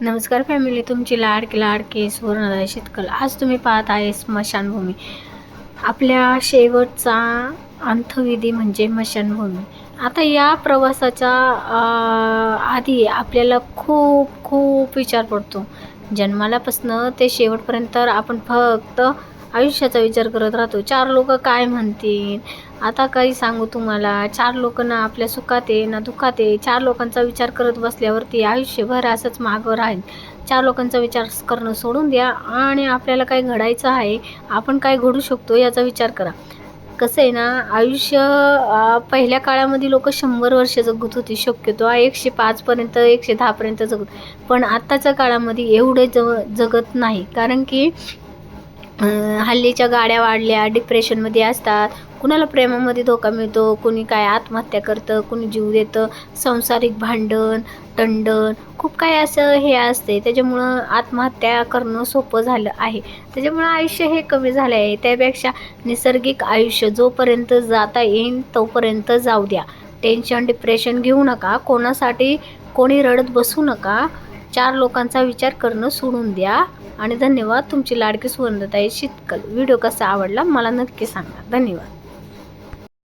नमस्कार फॅमिली तुमची लाडकी लाडके सुवर्णदाय शेतकल. आज तुम्ही पाहत आहे स्मशानभूमी. आपल्या शेवटचा अंतविधी म्हणजे स्मशानभूमी. आता या प्रवासाच्या अं, आधी आपल्याला खूप खूप विचार पडतो. जन्मालापासनं ते शेवटपर्यंत आपण फक्त आयुष्याचा विचार करत राहतो. चार लोक काय म्हणतील? आता काही सांगू तुम्हाला. चार लोक ना आपल्या सुखात आहे ना दुःखात आहे. चार लोकांचा विचार करत बसल्यावरती आयुष्यभर असंच मागं राहील. चार लोकांचा विचार करणं सोडून द्या आणि आपल्याला काय घडायचं आहे आपण काय घडू शकतो याचा विचार करा. कसं आहे ना आयुष्य पहिल्या काळामध्ये लोक शंभर वर्ष जगत होती. शक्यतो एकशे पाचपर्यंत एकशे दहापर्यंत जगत. पण आत्ताच्या काळामध्ये एवढे जग जगत नाही. कारण की हल्लीच्या गाड्या वाढल्या डिप्रेशनमध्ये असतात. कुणाला प्रेमामध्ये धोका मिळतो कुणी काय आत्महत्या करतं कुणी जीव देतं सांसारिक भांडण तंडण खूप काय असं हे असते. त्याच्यामुळं आत्महत्या करणं सोपं झालं आहे. त्याच्यामुळं आयुष्य हे कमी झालं आहे. त्यापेक्षा नैसर्गिक आयुष्य जोपर्यंत जाता येईल तोपर्यंत जाऊ द्या. टेन्शन डिप्रेशन घेऊ नका. कोणासाठी कोणी रडत बसू नका. चार लोकांचा विचार करणं सोडून द्या. आणि धन्यवाद तुमची लाडकी सुवर्णताई शितकल. व्हिडिओ कसा आवडला मला नक्की सांगा. धन्यवाद.